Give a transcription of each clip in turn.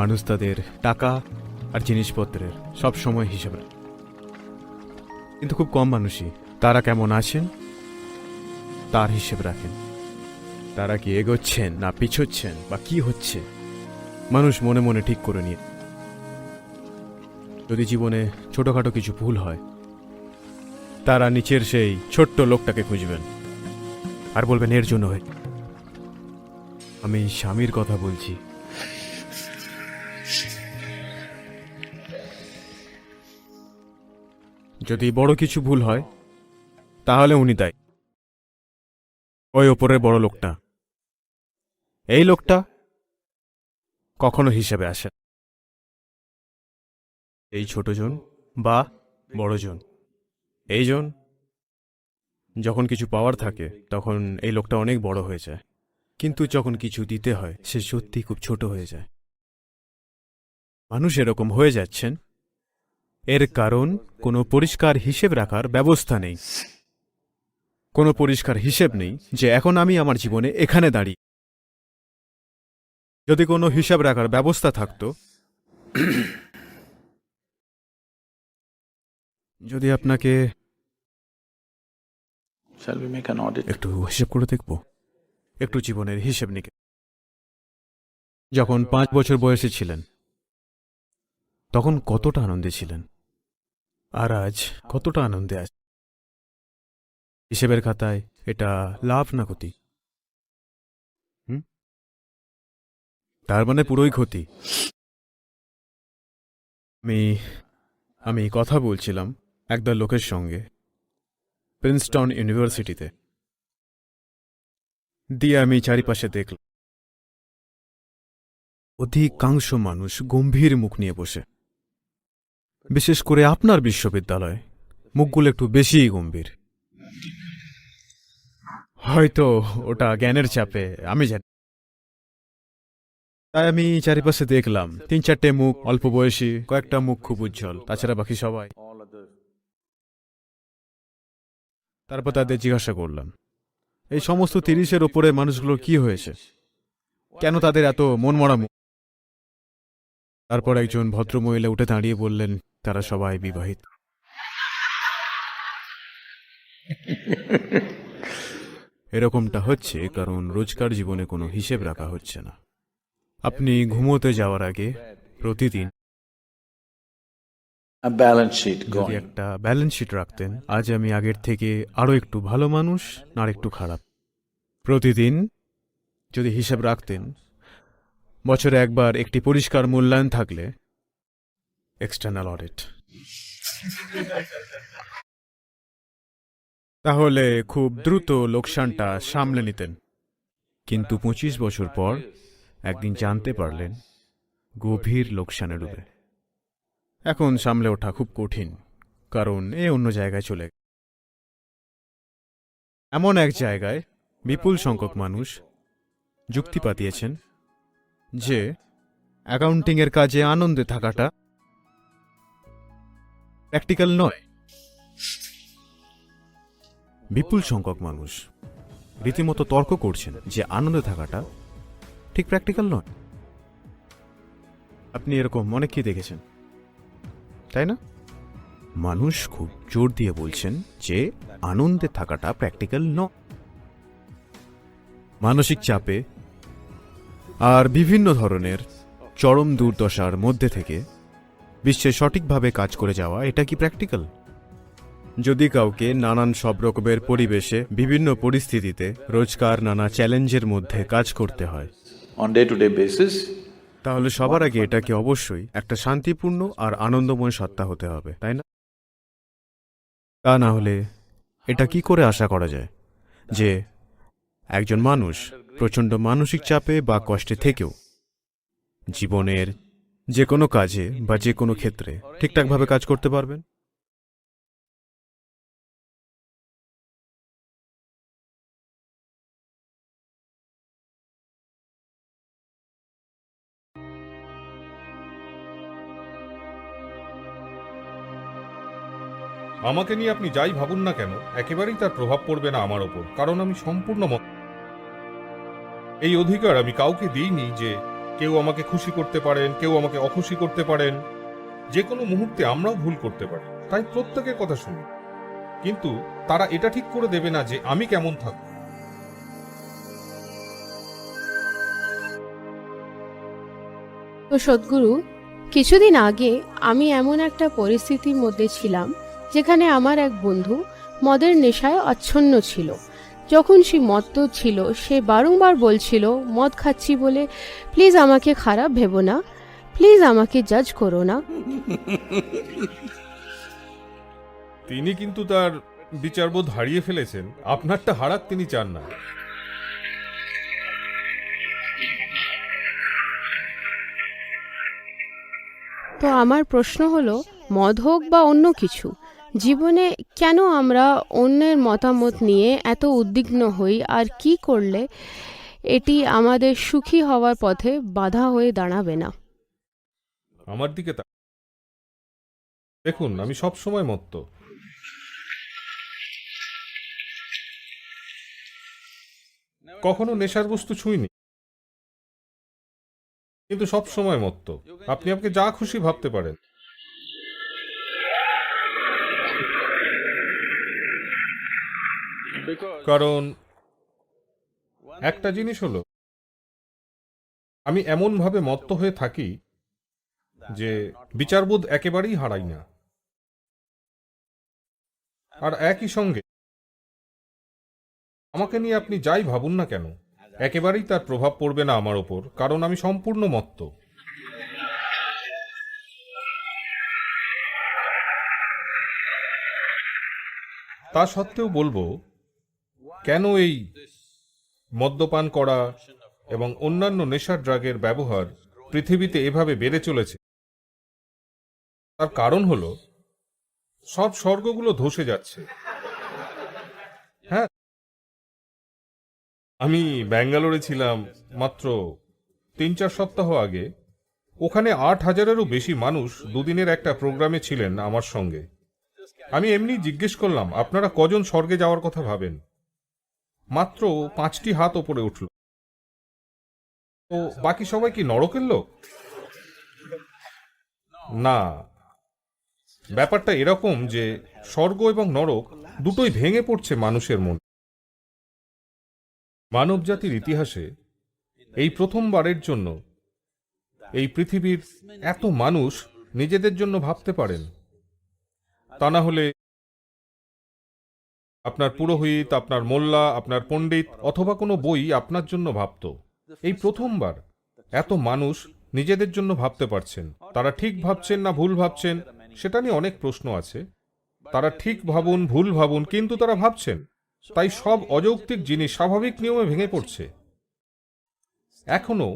মানুষ তাদের টাকা আর জিনিসপত্রের সব সময় হিসাব। কিন্তু খুব কম মানুষই তারা কেমন আছেন, তার হিসেব রাখেন। তারা কি এগোচ্ছেন না পিছোচ্ছেন বা কি হচ্ছে, মানুষ মনে মনে ঠিক করে নিয়ে। যদি জীবনে ছোটখাটো কিছু ভুল হয়, তারা নিচের সেই ছোট্ট লোকটাকে খুঁজবেন আর বলবেন, এর জন্য আমি স্বামীর কথা বলছি। যদি বড় কিছু ভুল হয়, তাহলে উনি দায়ী। ওই ওপরের বড় লোকটা। এই লোকটা কখনো হিসেবে আসে এই ছোটজন বা বড়জন এইজন যখন কিছু পাওয়ার থাকে, তখন এই লোকটা অনেক বড় হয়ে যায়। কিন্তু যখন কিছু দিতে হয়, সে সত্যি খুব ছোট হয়ে যায়। মানুষ এরকম হয়ে যাচ্ছেন এর কারণ কোনো পরিষ্কার হিসেব রাখার ব্যবস্থা নেই। কোনো পরিষ্কার হিসেব নেই যে এখন আমি আমার জীবনে এখানে দাঁড়িয়ে। যদি কোনো হিসাব রাখার ব্যবস্থা থাকতো। যদি আপনাকে? একটু হিসেব করে দেখব। একটু জীবনের হিসেব নিকে। যখন পাঁচ বছর বয়সে ছিলেন তখন কতটা আনন্দে ছিলেন? আর আজ কতটা আনন্দে আছে। হিসেবের খাতায় এটা লাভ না ক্ষতি? তার মানে পুরোই ক্ষতি। আমি আমি কথা বলছিলাম একদল লোকের সঙ্গে প্রিন্সটন ইউনিভার্সিটিতে। দিয়ে আমি চারিপাশে দেখলাম। অধিকাংশ মানুষ গম্ভীর মুখ নিয়ে বসে। বিশেষ করে আপনার বিশ্ববিদ্যালয়। মুখগুলো একটু বেশিই গম্ভীর। হয়তো ওটা জ্ঞানের চাপে, আমি জানি। তাই আমি চারিপাশে দেখলাম, তিন চারটে মুখ, অল্প বয়সী, কয়েকটা মুখ খুব উজ্জ্বল, তাছাড়া বাকি সবাই। তারপর তাদের জিজ্ঞাসা করলাম, এই সমস্ত তিরিশের ওপরে মানুষগুলোর কি হয়েছে? কেন তাদের এত মনমরা মুখ? তারপর একজন ভদ্রমহিলা উঠে দাঁড়িয়ে বললেন তারা সবাই বিবাহিত। এরকমটা হচ্ছে কারণ রোজকার জীবনে কোনো হিসেব রাখা হচ্ছে না। আপনি ঘুমোতে যাওয়ার আগে প্রতিদিন যদি একটা ব্যালেন্স শিট রাখতেন আজ আমি আগের থেকে আরও একটু ভালো মানুষ না আর একটু খারাপ। প্রতিদিন যদি হিসাব রাখতেন বছরে একবার একটি পরিষ্কার মূল্যায়ন থাকলে এক্সটার্নাল অডিট তাহলে খুব দ্রুত লোকসানটা সামলে নিতেন। কিন্তু পঁচিশ বছর পর একদিন জানতে পারলেন, গভীর লোকসানে ডুবে এখন সামলে ওঠা খুব কঠিন, কারণ এ অন্য জায়গায় চলে এমন এক জায়গায় বিপুল সংখ্যক মানুষ যুক্তি পাতিয়েছেন যে অ্যাকাউন্টিংয়ের কাজে আনন্দে থাকাটা প্র্যাকটিক্যাল নয়। বিপুল সংখ্যক মানুষ রীতিমতো তর্ক করছেন যে আনন্দে থাকাটা ঠিক প্র্যাকটিক্যাল নয়। আপনি এরকম অনেক কি দেখেছেন, তাই না? মানুষ খুব জোর দিয়ে বলছেন যে আনন্দে থাকাটা প্র্যাকটিক্যাল ন মানসিক চাপে আর বিভিন্ন ধরনের চরম দুর্দশার মধ্যে থেকে বিশ্বে সঠিকভাবে কাজ করে যাওয়া এটা কি প্র্যাকটিক্যাল যদি কাউকে নানান সব রকমের পরিবেশে বিভিন্ন পরিস্থিতিতে রোজকার নানা চ্যালেঞ্জের মধ্যে কাজ করতে হয়। On day to day basis, তাহলে সবার আগে এটাকে অবশ্যই একটা শান্তিপূর্ণ আর আনন্দময় সত্তা হতে হবে তাই না? তা না হলে এটা কি করে আশা করা যায় যে একজন মানুষ প্রচণ্ড মানসিক চাপে বা কষ্টে থেকেও জীবনের যে কোনো কাজে বা যে কোনো ক্ষেত্রে ঠিকঠাকভাবে কাজ করতে পারবেন? আমাকে নিয়ে আপনি যাই ভাবুন না কেন, একেবারেই তার প্রভাব পড়বে না আমার ওপর, কারণ আমি সম্পূর্ণ এই অধিকার আমি কাউকে দিইনি যে কেউ আমাকে খুশি করতে পারেন, কেউ আমাকে অখুশি করতে পারেন। যে কোনো মুহূর্তে আমরাও ভুল করতে পারি, তাই প্রত্যেকের কথা শুনি। কিন্তু তারা এটা ঠিক করে দেবে না যে আমি কেমন থাকব। তো সদ্গুরু, কিছুদিন আগে আমি এমন একটা পরিস্থিতির মধ্যে ছিলাম, যেখানে আমার এক বন্ধু মদের নেশায় আচ্ছন্ন ছিল। যখন সে মত্ত ছিল সে বারংবার বলছিল মদ খাচ্ছি বলে প্লিজ আমাকে খারাপ ভেবো না প্লিজ আমাকে জাজ করো না। তিনি কিন্তু তার বিচারবোধ হারিয়ে ফেলেছেন। আপনারটা হারাক তিনি চান না। তো আমার প্রশ্ন হলো মদ হোক বা অন্য কিছু জীবনে কেন আমরা অন্যের মতামত নিয়ে এত উদ্বিগ্ন হই? আর কি করলে এটি আমাদের সুখী হওয়ার পথে বাধা হয়ে দাঁড়াবে না? আমার দিকে দেখুন, আমি সব সময় মত্ত। কখনো নেশার বস্তু ছুঁইনি। কিন্তু সব সময় মত্ত। আপনি আমাকে যা খুশি ভাবতে পারেন। কারণ একটা জিনিস হলো, আমি এমনভাবে মত্ত হয়ে থাকি যে বিচারবোধ একেবারেই হারাই না। আর একই সঙ্গে, আমাকে নিয়ে আপনি যাই ভাবুন না কেন, একেবারেই তার প্রভাব পড়বে না আমার ওপর, কারণ আমি সম্পূর্ণ মত্ত। তা সত্ত্বেও বলব কেন এই মদ্যপান করা এবং অন্যান্য নেশার ড্রাগের ব্যবহার পৃথিবীতে এভাবে বেড়ে চলেছে? তার কারণ হলো, সব স্বর্গগুলো ধসে যাচ্ছে। হ্যাঁ? আমি ব্যাঙ্গালোরে ছিলাম মাত্র তিন চার সপ্তাহ আগে। ওখানে আট হাজারেরও বেশি মানুষ দুদিনের একটা প্রোগ্রামে ছিলেন আমার সঙ্গে। আমি এমনি জিজ্ঞেস করলাম, আপনারা কজন স্বর্গে যাওয়ার কথা ভাবেন? মাত্র পাঁচটি হাত ওপরে উঠল। তো বাকি সবাই কি নরকের লোক? না। ব্যাপারটা এরকম যে স্বর্গ এবং নরক দুটোই ভেঙে পড়ছে মানুষের মন। মানব জাতির ইতিহাসে এই প্রথমবারের জন্য এই পৃথিবীর এত মানুষ নিজেদের জন্য ভাবতে পারেন। তা না হলে আপনার পুরোহিত, আপনার মোল্লা, আপনার পণ্ডিত অথবা কোনো বই আপনার জন্য ভাবত। এই প্রথমবার এত মানুষ নিজেদের জন্য ভাবতে পারছেন। তারা ঠিক ভাবছেন না ভুল ভাবছেন, সেটা নিয়ে অনেক প্রশ্ন আছে। তারা ঠিক ভাবুন, ভুল ভাবুন, কিন্তু তারা ভাবছেন। তাই সব অযৌক্তিক জিনিস স্বাভাবিক নিয়মে ভেঙে পড়ছে। এখনও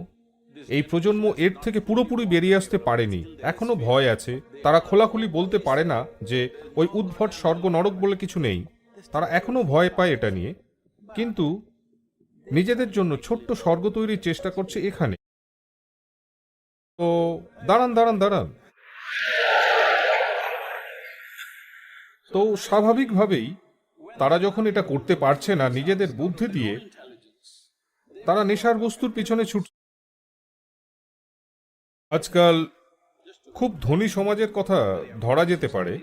এই প্রজন্ম এর থেকে পুরোপুরি বেরিয়ে আসতে পারেনি। এখনও ভয় আছে। তারা খোলাখুলি বলতে পারে না যে ওই উদ্ভট স্বর্গ নরক বলে কিছু নেই। তারা এখনও ভয় পায় এটা নিয়ে। কিন্তু নিজেদের জন্য ছোট্ট স্বর্গ তৈরির চেষ্টা করছে এখানে। তো দাঁড়ান দাঁড়ান দাঁড়ান। তো স্বাভাবিকভাবেই তারা যখন এটা করতে পারছে না নিজেদের বুদ্ধি দিয়ে, তারা নেশার বস্তুর পিছনে ছুট আজকাল খুব ধনী সমাজের কথা ধরা যেতে পারে।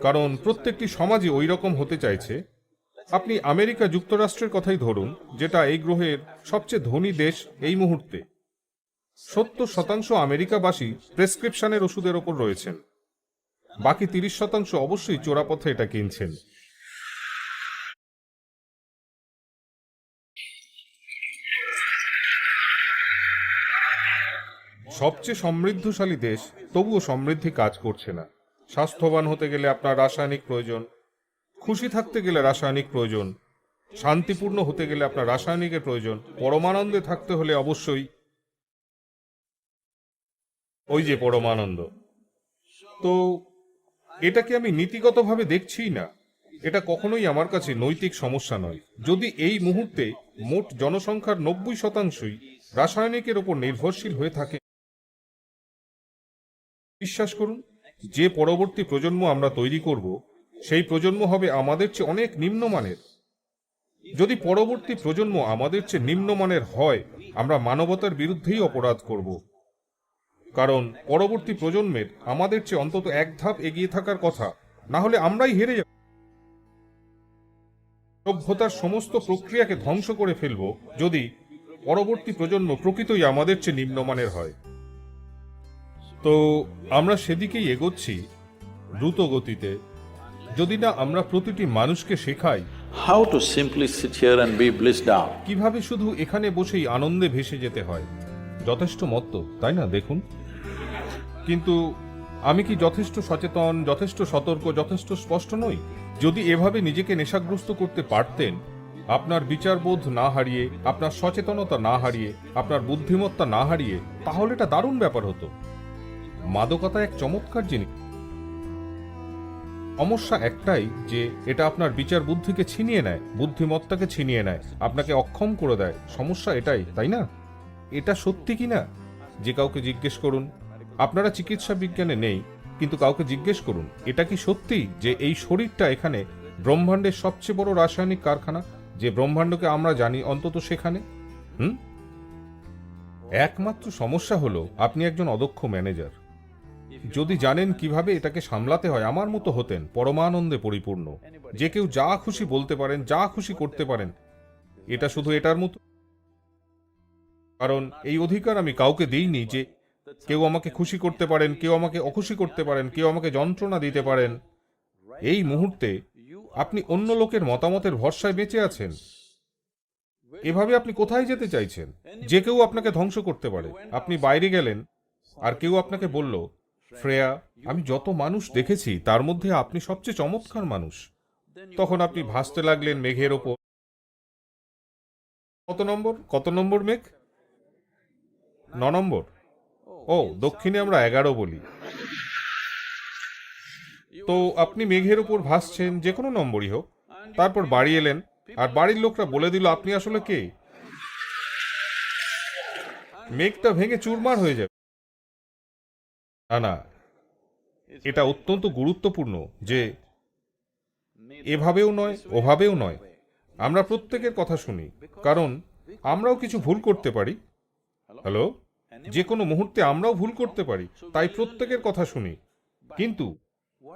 কারণ প্রত্যেকটি সমাজই ওই রকম হতে চাইছে। আপনি আমেরিকা যুক্তরাষ্ট্রের কথাই ধরুন, যেটা এই গ্রহের সবচেয়ে ধনী দেশ এই মুহূর্তে। সত্তর শতাংশ আমেরিকাবাসী প্রেসক্রিপশনের ওষুধের ওপর রয়েছেন। বাকি তিরিশ শতাংশ অবশ্যই চোরাপথে এটা কিনছেন। সবচেয়ে সমৃদ্ধশালী দেশ তবুও সমৃদ্ধি কাজ করছে না। স্বাস্থ্যবান হতে গেলে আপনার রাসায়নিক প্রয়োজন, খুশি থাকতে গেলে রাসায়নিক প্রয়োজন, শান্তিপূর্ণ হতে গেলে আপনার রাসায়নিকের প্রয়োজন, পরমানন্দে থাকতে হলে অবশ্যই ওই যে পরমানন্দ। তো এটাকে আমি নীতিগতভাবে দেখছিই না? এটা কখনোই আমার কাছে নৈতিক সমস্যা নয়। যদি এই মুহূর্তে মোট জনসংখ্যার নব্বই শতাংশই রাসায়নিকের ওপর নির্ভরশীল হয়ে থাকে, বিশ্বাস করুন যে পরবর্তী প্রজন্ম আমরা তৈরি করব, সেই প্রজন্ম হবে আমাদের চেয়ে অনেক নিম্নমানের। যদি পরবর্তী প্রজন্ম আমাদের চেয়ে নিম্নমানের হয়, আমরা মানবতার বিরুদ্ধেই অপরাধ করব। কারণ পরবর্তী প্রজন্মের আমাদের চেয়ে অন্তত এক ধাপ এগিয়ে থাকার কথা, না হলে আমরাই হেরে যাব। সভ্যতার সমস্ত প্রক্রিয়াকে ধ্বংস করে ফেলব যদি পরবর্তী প্রজন্ম প্রকৃতই আমাদের চেয়ে নিম্নমানের হয়। তো আমরা সেদিকেই এগোচ্ছি দ্রুত গতিতে যদি না আমরা প্রতিটি মানুষকে শেখাই। How to simply sit here and be blissed out. কীভাবে শুধু এখানে বসেই আনন্দে ভেসে যেতে হয়? যথেষ্ট মত্ত তাই না? দেখুন। কিন্তু আমি কি যথেষ্ট সচেতন যথেষ্ট সতর্ক যথেষ্ট স্পষ্ট নই? যদি এভাবে নিজেকে নেশাগ্রস্ত করতে পারতেন আপনার বিচারবোধ না হারিয়ে আপনার সচেতনতা না হারিয়ে আপনার বুদ্ধিমত্তা না হারিয়ে তাহলে এটা দারুণ ব্যাপার হতো। মাদকতা এক চমৎকার জিনিস। সমস্যা একটাই যে এটা আপনার বিচার বুদ্ধিকে ছিনিয়ে নেয়, বুদ্ধিমত্তাকে ছিনিয়ে নেয়, আপনাকে অক্ষম করে দেয়। সমস্যা এটাই, তাই না? এটা সত্যি কি না? যে কাউকে জিজ্ঞেস করুন, আপনারা চিকিৎসা বিজ্ঞানে নেই, কিন্তু কাউকে জিজ্ঞেস করুন, এটা কি সত্যি যে এই শরীরটা এখানে ব্রহ্মাণ্ডের সবচেয়ে বড় রাসায়নিক কারখানা, যে ব্রহ্মাণ্ডকে আমরা জানি অন্তত সেখানে? হুম? একমাত্র সমস্যা হলো আপনি একজন অদক্ষ ম্যানেজার। যদি জানেন কীভাবে এটাকে সামলাতে হয়, আমার মতো হতেন, পরমানন্দে পরিপূর্ণ। যে কেউ যা খুশি বলতে পারেন, যা খুশি করতে পারেন, এটা শুধু এটার মতো। কারণ এই অধিকার আমি কাউকে দিইনি যে কেউ আমাকে খুশি করতে পারেন, কেউ আমাকে অখুশি করতে পারেন, কেউ আমাকে যন্ত্রণা দিতে পারেন। এই মুহূর্তে আপনি অন্য লোকের মতামতের ভরসায় বেঁচে আছেন। এভাবে আপনি কোথায় যেতে চাইছেন? যে কেউ আপনাকে ধ্বংস করতে পারে। আপনি বাইরে গেলেন, আর কেউ আপনাকে বলল শ্রেয়া, আমি যত মানুষ দেখেছি, তার মধ্যে আপনি সবচেয়ে চমৎকার মানুষ। তখন আপনি ভাসতে লাগলেন মেঘের ওপর। কত নম্বর? কত নম্বর মেঘ? ন নম্বর। ও, দক্ষিণে আমরা এগারো বলি। তো আপনি মেঘের উপর ভাসছেন, যে কোনো নম্বরই হোক। তারপর বাড়ি এলেন, আর বাড়ির লোকরা বলে দিল, আপনি আসলে কে? মেঘটা ভেঙে চুরমার হয়ে যাবে। না না। এটা অত্যন্ত গুরুত্বপূর্ণ যে এভাবেও নয় ওভাবেও নয়। আমরা প্রত্যেকের কথা শুনি কারণ আমরাও কিছু ভুল করতে পারি। হ্যালো যে কোনো মুহূর্তে আমরাও ভুল করতে পারি তাই প্রত্যেকের কথা শুনি। কিন্তু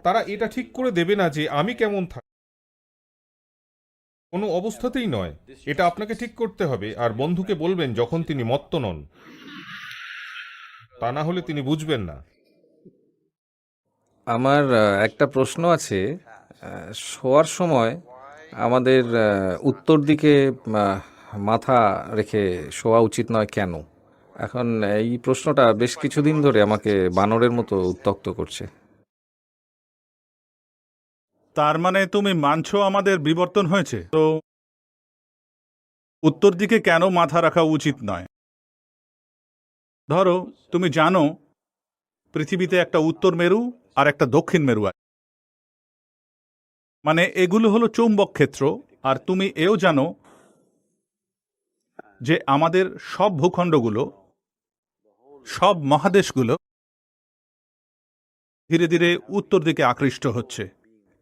তারা এটা ঠিক করে দেবে না যে আমি কেমন থাক। কোনো অবস্থাতেই নয়। এটা আপনাকে ঠিক করতে হবে আর বন্ধুকে বলবেন যখন তিনি মত্ত নন। তা না হলে তিনি বুঝবেন না। আমার একটা প্রশ্ন আছে। শোয়ার সময় আমাদের উত্তর দিকে মাথা রেখে শোয়া উচিত নয় কেন? এখন এই প্রশ্নটা বেশ কিছুদিন ধরে আমাকে বানরের মতো উত্তক্ত করছে। তার মানে তুমি মানছো আমাদের বিবর্তন হয়েছে? তো উত্তর দিকে কেন মাথা রাখা উচিত নয়? ধরো, তুমি জানো পৃথিবীতে একটা উত্তর মেরু আর একটা দক্ষিণ মেরু আছে মানে এগুলো হলো চৌম্বক ক্ষেত্র, আর তুমি এও জানো যে আমাদের সব ভূখণ্ডগুলো, সব মহাদেশগুলো ধীরে ধীরে উত্তর দিকে আকৃষ্ট হচ্ছে,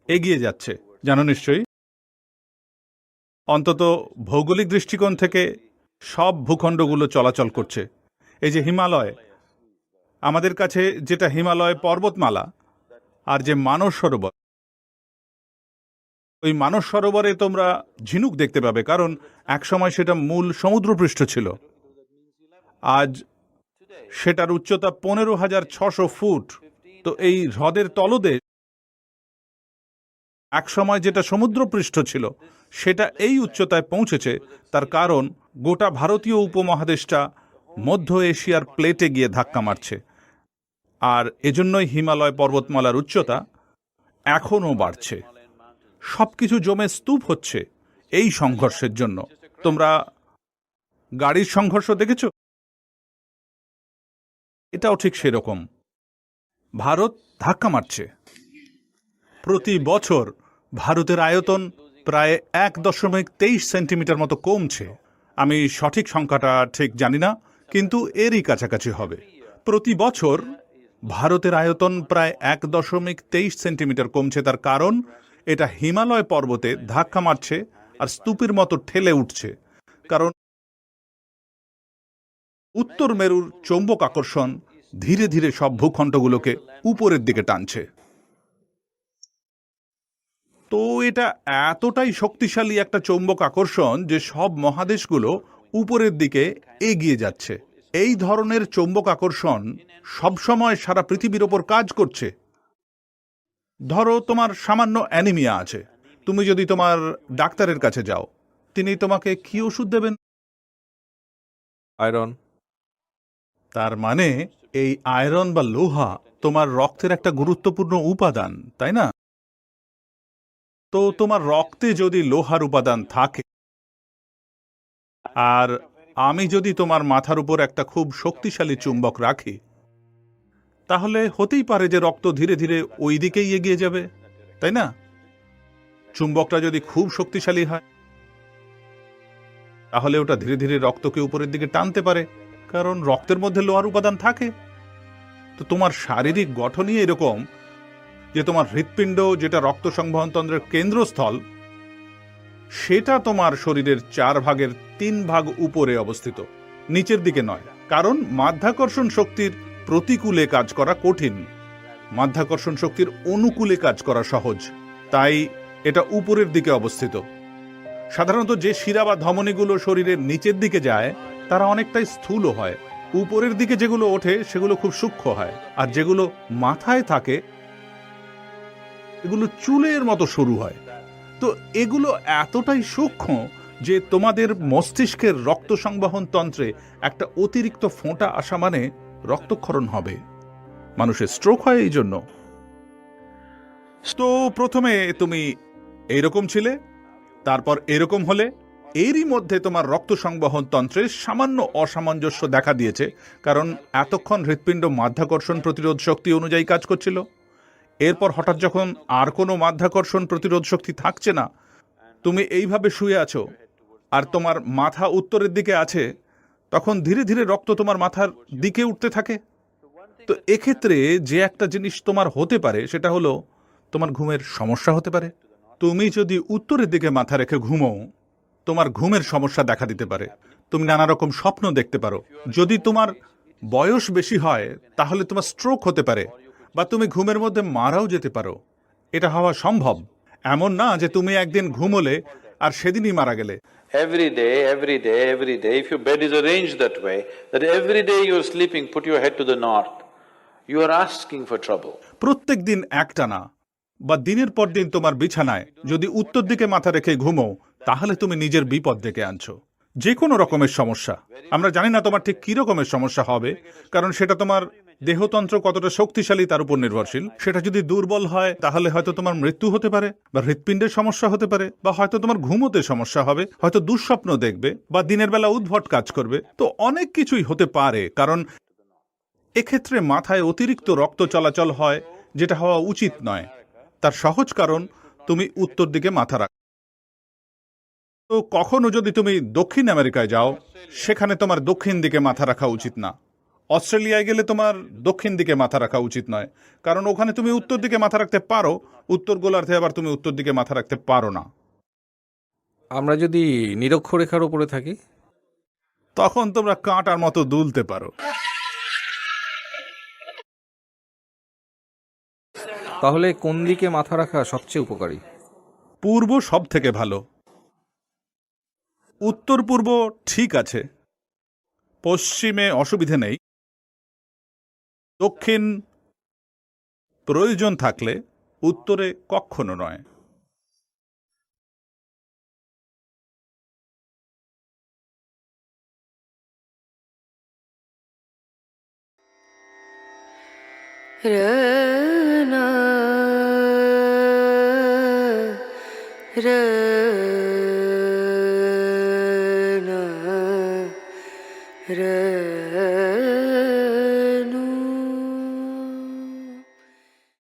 এগিয়ে যাচ্ছে। জানো নিশ্চয়ই? অন্তত ভৌগোলিক দৃষ্টিকোণ থেকে সব ভূখণ্ডগুলো চলাচল করছে। এই যে হিমালয়, আমাদের কাছে যেটা হিমালয় পর্বতমালা আর যে মানস সরোবর, ওই মানস সরোবরে তোমরা ঝিনুক দেখতে পাবে, কারণ একসময় সেটা মূল সমুদ্রপৃষ্ঠ ছিল। আজ সেটার উচ্চতা পনেরো হাজার ছশো ফুট। তো এই হ্রদের তলদেশ একসময় যেটা সমুদ্রপৃষ্ঠ ছিল, সেটা এই উচ্চতায় পৌঁছেছে। তার কারণ গোটা ভারতীয় উপমহাদেশটা মধ্য এশিয়ার প্লেটে গিয়ে ধাক্কা মারছে। আর এজন্যই হিমালয় পর্বতমালার উচ্চতা এখনও বাড়ছে। সব কিছু জমে স্তূপ হচ্ছে এই সংঘর্ষের জন্য। তোমরা গাড়ির সংঘর্ষ দেখেছ? এটাও ঠিক সেরকম। ভারত ধাক্কা মারছে। প্রতি বছর ভারতের আয়তন প্রায় এক দশমিক তেইশ সেন্টিমিটার মতো কমছে। আমি সঠিক সংখ্যাটা ঠিক জানি না, কিন্তু এরই কাছাকাছি হবে। প্রতি বছর ভারতের আয়তন প্রায় এক দশমিক তেইশ সেন্টিমিটার কমছে তার কারণ, এটা হিমালয় পর্বতে ধাক্কা মারছে আর স্তূপের মতো ঠেলে উঠছে। কারণ উত্তর মেরুর চৌম্বক আকর্ষণ ধীরে ধীরে সব ভূখণ্ডগুলোকে উপরের দিকে টানছে। তো এটা এতটাই শক্তিশালী একটা চৌম্বক আকর্ষণ যে সব মহাদেশগুলো উপরের দিকে এগিয়ে যাচ্ছে। এই ধরনের চৌম্বক আকর্ষণ সবসময় সারা পৃথিবীর ওপর কাজ করছে। ধরো তোমার সামান্য অ্যানিমিয়া আছে। তুমি যদি তোমার ডাক্তারের কাছে যাও তিনি তোমাকে কি ওষুধ দেবেন? আয়রন। তার মানে এই আয়রন বা লোহা তোমার রক্তের একটা গুরুত্বপূর্ণ উপাদান তাই না? তো তোমার রক্তে যদি লোহার উপাদান থাকে আর আমি যদি তোমার মাথার উপর একটা খুব শক্তিশালী চুম্বক রাখি, তাহলে হতেই পারে যে রক্ত ধীরে ধীরে ওই দিকেই এগিয়ে যাবে, তাই না? চুম্বকটা যদি খুব শক্তিশালী হয়, তাহলে ওটা ধীরে ধীরে রক্তকে উপরের দিকে টানতে পারে, কারণ রক্তের মধ্যে লোহার উপাদান থাকে। তো তোমার শারীরিক গঠনই এরকম যে তোমার হৃৎপিণ্ড, যেটা রক্ত সংবহনতন্ত্রের কেন্দ্রস্থল সেটা তোমার শরীরের চার ভাগের তিন ভাগ উপরে অবস্থিত। নিচের দিকে নয়, কারণ মাধ্যাকর্ষণ শক্তির প্রতিকূলে কাজ করা কঠিন। মাধ্যাকর্ষণ শক্তির অনুকূলে কাজ করা সহজ, তাই এটা উপরের দিকে অবস্থিত। সাধারণত যে শিরা বা ধমনীগুলো শরীরের নিচের দিকে যায়, তারা অনেকটাই স্থূল হয়। উপরের দিকে যেগুলো ওঠে, সেগুলো খুব সূক্ষ্ম হয়, আর যেগুলো মাথায় থাকে, এগুলো চুলের মতো শুরু হয়। তো এগুলো এতটাই সূক্ষ্ম যে তোমাদের মস্তিষ্কের রক্ত সংবহন তন্ত্রে একটা অতিরিক্ত ফোঁটা আসা মানে রক্তক্ষরণ হবে। মানুষের স্ট্রোক হয় এই জন্য। তো প্রথমে তুমি এইরকম ছিলে, তারপর এরকম হলে, এরই মধ্যে তোমার রক্ত সংবহন তন্ত্রে সামান্য অসামঞ্জস্য দেখা দিয়েছে, কারণ এতক্ষণ হৃৎপিণ্ড মাধ্যাকর্ষণ প্রতিরোধ শক্তি অনুযায়ী কাজ করছিল। এরপর হঠাৎ যখন আর কোনো মাধ্যাকর্ষণ প্রতিরোধ শক্তি থাকছে না, তুমি এইভাবে শুয়ে আছো আর তোমার মাথা উত্তরের দিকে আছে, তখন ধীরে ধীরে রক্ত তোমার মাথার দিকে উঠতে থাকে। তো এক্ষেত্রে যে একটা জিনিস তোমার হতে পারে, সেটা হলো তোমার ঘুমের সমস্যা হতে পারে। তুমি যদি উত্তরের দিকে মাথা রেখে ঘুমো, তোমার ঘুমের সমস্যা দেখা দিতে পারে। তুমি নানা রকম স্বপ্ন দেখতে পারো। যদি তোমার বয়স বেশি হয়, তাহলে তোমার স্ট্রোক হতে পারে। বা তুমি ঘুমের মধ্যে মারাও যেতে পারো। এটা হওয়া সম্ভব। এমন না যে তুমি একদিন ঘুমোলে আর সেদিনই মারা গেলে। Every day, every day, every day, if your bed is arranged that way, that every day you're sleeping, put your head to the north, you are asking for trouble. প্রত্যেক দিন একটানা বা দিনের পর দিন তোমার বিছানায় যদি উত্তর দিকে মাথা রেখে ঘুমো তাহলে তুমি নিজের বিপদ ডেকে আনছো। যে কোনো রকমের সমস্যা। আমরা জানি না তোমার ঠিক কি রকমের সমস্যা হবে কারণ সেটা তোমার দেহতন্ত্র কতটা শক্তিশালী তার উপর নির্ভরশীল? সেটা যদি দুর্বল হয়, তাহলে হয়তো তোমার মৃত্যু হতে পারে, বা হৃৎপিণ্ডের সমস্যা হতে পারে, বা হয়তো তোমার ঘুমোতে সমস্যা হবে, হয়তো দুঃস্বপ্ন দেখবে, বা দিনের বেলা উদ্ভট কাজ করবে। তো অনেক কিছুই হতে পারে, কারণ এক্ষেত্রে মাথায় অতিরিক্ত রক্ত চলাচল হয়, যেটা হওয়া উচিত নয়। তার সহজ কারণ, তুমি উত্তর দিকে মাথা রাখ তো কখনো যদি তুমি দক্ষিণ আমেরিকায় যাও, সেখানে তোমার দক্ষিণ দিকে মাথা রাখা উচিত না। অস্ট্রেলিয়ায় গেলে তোমার দক্ষিণ দিকে মাথা রাখা উচিত নয়। কারণ ওখানে তুমি উত্তর দিকে মাথা রাখতে পারো উত্তর গোলার্ধে আবার তুমি উত্তর দিকে মাথা রাখতে পারো না। আমরা যদি নিরক্ষরেখার উপরে থাকি তখন তোমরা কাঁটার মতো দুলতে পারো। তাহলে কোন দিকে মাথা রাখা সবচেয়ে উপকারী? পূর্ব সব থেকে ভালো। উত্তর পূর্ব ঠিক আছে। পশ্চিমে অসুবিধে নেই। দক্ষিণ প্রয়োজন থাকলে উত্তরে কখনো নয়। र